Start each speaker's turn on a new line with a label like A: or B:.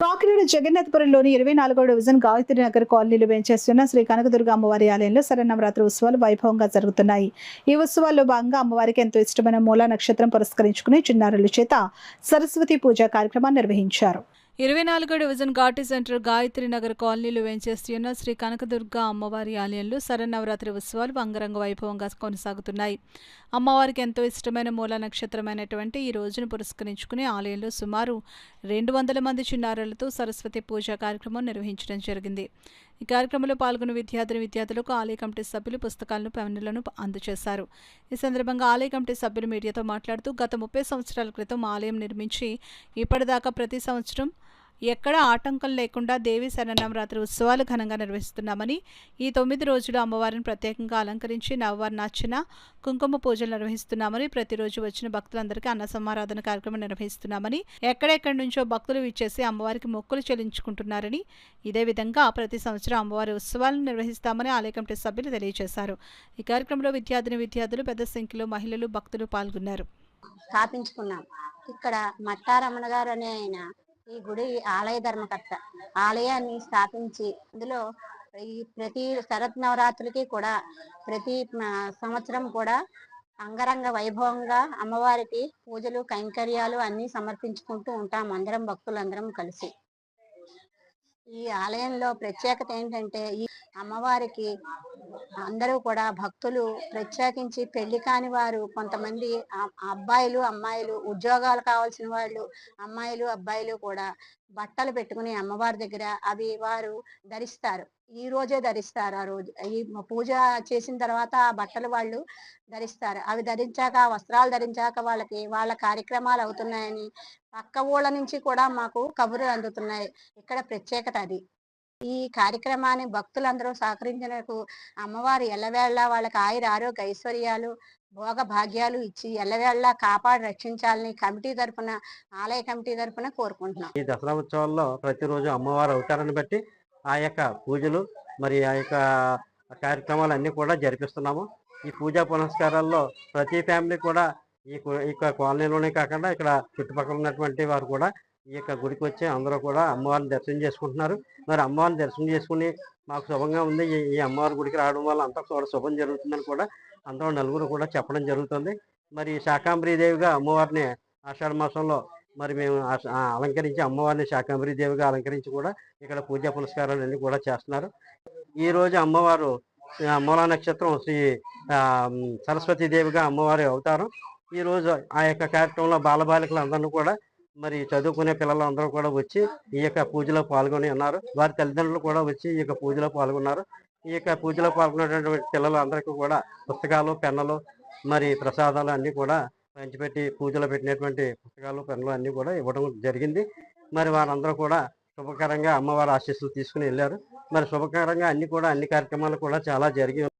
A: కాకినాడ జగన్నాథపురంలోని ఇరవై నాలుగో డివిజన్ గాయత్రి నగర్ కాలనీలో వేంచేస్తున్న శ్రీ కనకదుర్గ అమ్మవారి ఆలయంలో శరన్నవరాత్రి ఉత్సవాలు వైభవంగా జరుగుతున్నాయి. ఈ ఉత్సవాల్లో భాగంగా అమ్మవారికి ఎంతో ఇష్టమైన మూలా నక్షత్రం పురస్కరించుకుని చిన్నారుల చేత సరస్వతి పూజా కార్యక్రమాన్ని నిర్వహించారు.
B: ఇరవై నాలుగో డివిజన్ ఘాటి సెంటర్ గాయత్రి నగర్ కాలనీలో వేంచేస్తున్న శ్రీ కనకదుర్గ అమ్మవారి ఆలయంలో శరన్నవరాత్రి ఉత్సవాలు అంగరంగ వైభవంగా కొనసాగుతున్నాయి. అమ్మవారికి ఎంతో ఇష్టమైన మూల నక్షత్రమైనటువంటి ఈ రోజును పురస్కరించుకుని ఆలయంలో సుమారు రెండు వందల మంది చిన్నారులతో సరస్వతి పూజ కార్యక్రమం నిర్వహించడం జరిగింది. ఈ కార్యక్రమంలో పాల్గొన్న విద్యార్థిని విద్యార్థులకు ఆలయ కమిటీ సభ్యులు పుస్తకాలను పెన్నులను అందజేశారు. ఈ సందర్భంగా ఆలయ కమిటీ సభ్యులు మీడియాతో మాట్లాడుతూ గత ముప్పై సంవత్సరాల క్రితం ఆలయం నిర్మించి ఇప్పటిదాకా ప్రతి సంవత్సరం ఎక్కడా ఆటంకం లేకుండా దేవి శరణవరాత్రి ఉత్సవాలు ఘనంగా నిర్వహిస్తున్నామని ఈ తొమ్మిది రోజులు అమ్మవారిని ప్రత్యేకంగా అలంకరించి నవవర్ణార్చన కుంకుమ పూజలు నిర్వహిస్తున్నామని ప్రతిరోజు వచ్చిన భక్తులందరికీ అన్న సమారాధన కార్యక్రమం నిర్వహిస్తున్నామని ఎక్కడెక్కడి నుంచో భక్తులు విచ్చేసి అమ్మవారికి మొక్కులు చెల్లించుకుంటున్నారని ఇదే విధంగా ప్రతి సంవత్సరం అమ్మవారి ఉత్సవాలను నిర్వహిస్తామని ఆలయ కమిటీ సభ్యులు తెలియజేశారు. ఈ కార్యక్రమంలో విద్యార్థిని విద్యార్థులు పెద్ద సంఖ్యలో మహిళలు భక్తులు పాల్గొన్నారు.
C: స్థాపించుకున్నాం. ఇక్కడ మట్టారమణ గారు అనే ఆయన ఈ గుడి ఆలయ ధర్మకర్త. ఆలయాన్ని స్థాపించి అందులో ఈ ప్రతి శరత్ నవరాత్రులకి కూడా ప్రతి సంవత్సరం కూడా అంగరంగ వైభవంగా అమ్మవారికి పూజలు కైంకర్యాలు అన్ని సమర్పించుకుంటూ ఉంటాం అందరం భక్తులందరం కలిసి. ఈ ఆలయంలో ప్రత్యేకత ఏంటంటే ఈ అమ్మవారికి అందరూ కూడా భక్తులు ప్రత్యేకించి పెళ్ళి కాని వారు కొంతమంది అబ్బాయిలు అమ్మాయిలు ఉద్యోగాలు కావాల్సిన వాళ్ళు అమ్మాయిలు అబ్బాయిలు కూడా బట్టలు పెట్టుకుని అమ్మవారి దగ్గర అవి వారు ధరిస్తారు. ఈ రోజే ధరిస్తారు ఆ రోజు. ఈ పూజ చేసిన తర్వాత ఆ బట్టలు వాళ్ళు ధరిస్తారు. అవి ధరించాక వస్త్రాలు ధరించాక వాళ్ళకి వాళ్ళ కార్యక్రమాలు అవుతున్నాయని పక్క ఊళ్ళ నుంచి కూడా మాకు కబుర్లు అందుతున్నాయి. ఇక్కడ ప్రత్యేకత అది. ఈ కార్యక్రమాన్ని భక్తులందరూ సహకరించినకు అమ్మవారు ఎల్లవేళ వాళ్ళకి ఆయుర ఆరోగ్య ఐశ్వర్యాలు భోగ భాగ్యాలు ఇచ్చి ఎల్లవేళ కాపాడి రక్షించాలని కమిటీ తరఫున ఆలయ కమిటీ తరఫున కోరుకుంటున్నాం.
D: ఈ దసరా ఉత్సవాల్లో ప్రతిరోజు అమ్మవారు అవతారాన్ని బట్టి ఆ యొక్క పూజలు మరి ఆ యొక్క కార్యక్రమాలు అన్నీ కూడా జరిపిస్తున్నాము. ఈ పూజా పునస్కారాల్లో ప్రతి ఫ్యామిలీ కూడా ఈ కాలనీలోనే కాకుండా ఇక్కడ చుట్టుపక్కల ఉన్నటువంటి వారు కూడా ఈ యొక్క గుడికి వచ్చి అందరూ కూడా అమ్మవారిని దర్శనం చేసుకుంటున్నారు. మరి అమ్మవారిని దర్శనం చేసుకుని మాకు శుభంగా ఉంది. ఈ- అమ్మవారి గుడికి రావడం వల్ల అంతా కూడా శుభం జరుగుతుందని కూడా అందరూ నలుగురు కూడా చెప్పడం జరుగుతుంది. మరి శాకాంబరీదేవిగా అమ్మవారిని ఆషాఢ మాసంలో మరి మేము అలంకరించి అమ్మవారిని శాకాంబరీదేవిగా అలంకరించి కూడా ఇక్కడ పూజా పునస్కారాలు అన్నీ కూడా చేస్తున్నారు. ఈ రోజు అమ్మవారు మూలా నక్షత్రం శ్రీ సరస్వతీదేవిగా దేవిగా అమ్మవారి అవతారం. ఈరోజు ఆ యొక్క కార్యక్రమంలో బాలబాలికలు అందరినీ కూడా మరి చదువుకునే పిల్లలందరూ కూడా వచ్చి ఈ యొక్క పూజలో పాల్గొని ఉన్నారు. వారి తల్లిదండ్రులు కూడా వచ్చి ఈ యొక్క పూజలో పాల్గొన్నారు. ఈ యొక్క పూజలో పాల్గొన్నటువంటి పిల్లలు అందరికీ కూడా పుస్తకాలు పెన్నులు మరి ప్రసాదాలు అన్నీ కూడా పంచిపెట్టి పూజలో పెట్టినటువంటి పుస్తకాలు పెన్నులు అన్నీ కూడా ఇవ్వడం జరిగింది. మరి వారందరూ కూడా శుభకరంగా అమ్మవారి ఆశీస్సులు తీసుకుని వెళ్ళారు. మరి శుభకరంగా అన్ని కూడా అన్ని కార్యక్రమాలు కూడా చాలా జరిగి